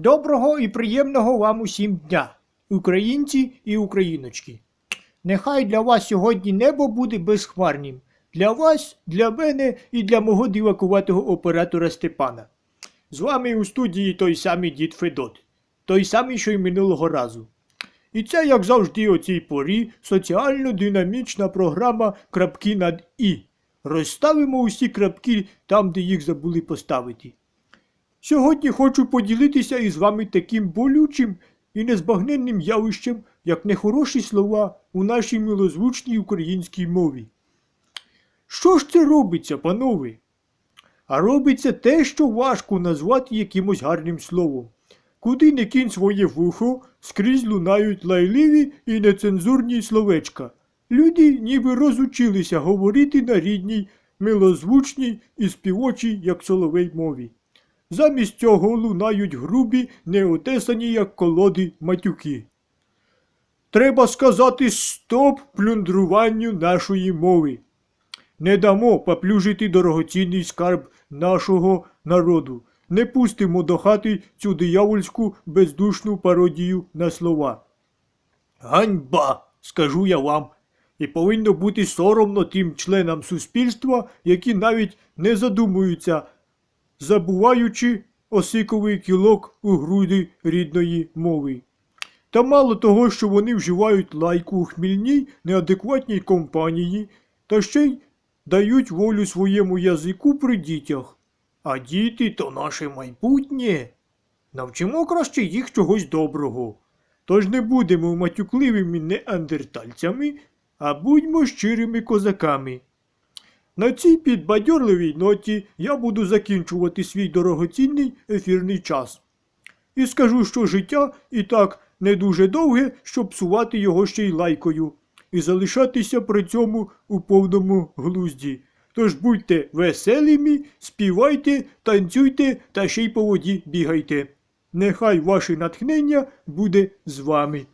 Доброго і приємного вам усім дня, українці і україночки. Нехай для вас сьогодні небо буде безхмарнім. Для вас, для мене і для мого дивакуватого оператора Степана. З вами у студії той самий дід Федот, той самий, що й минулого разу. І це, як завжди, о цій порі соціально-динамічна програма крапки над І. Розставимо усі крапки там, де їх забули поставити. Сьогодні хочу поділитися із вами таким болючим і незбагненним явищем, як нехороші слова у нашій милозвучній українській мові. Що ж це робиться, панове? А робиться те, що важко назвати якимось гарним словом. Куди не кінь своє вухо, скрізь лунають лайливі і нецензурні словечка. Люди ніби розучилися говорити на рідній, милозвучній і співочій, як соловей мові. Замість цього лунають грубі, неотесані, як колоди матюки. Треба сказати стоп плюндруванню нашої мови. Не дамо поплюжити дорогоцінний скарб нашого народу. Не пустимо до хати цю диявольську бездушну пародію на слова. Ганьба, скажу я вам, і повинно бути соромно тим членам суспільства, які навіть не задумуються, забуваючи осиковий кілок у груди рідної мови. Та мало того, що вони вживають лайку у хмільній, неадекватній компанії, та ще й дають волю своєму язику при дітях. А діти то наше майбутнє. Навчимо краще їх чогось доброго. Тож не будемо матюкливими неандертальцями, а будьмо щирими козаками. На цій підбадьорливій ноті я буду закінчувати свій дорогоцінний ефірний час. І скажу, що життя і так не дуже довге, щоб псувати його ще й лайкою, і залишатися при цьому у повному глузді. Тож будьте веселими, співайте, танцюйте та ще й по воді бігайте. Нехай ваше натхнення буде з вами.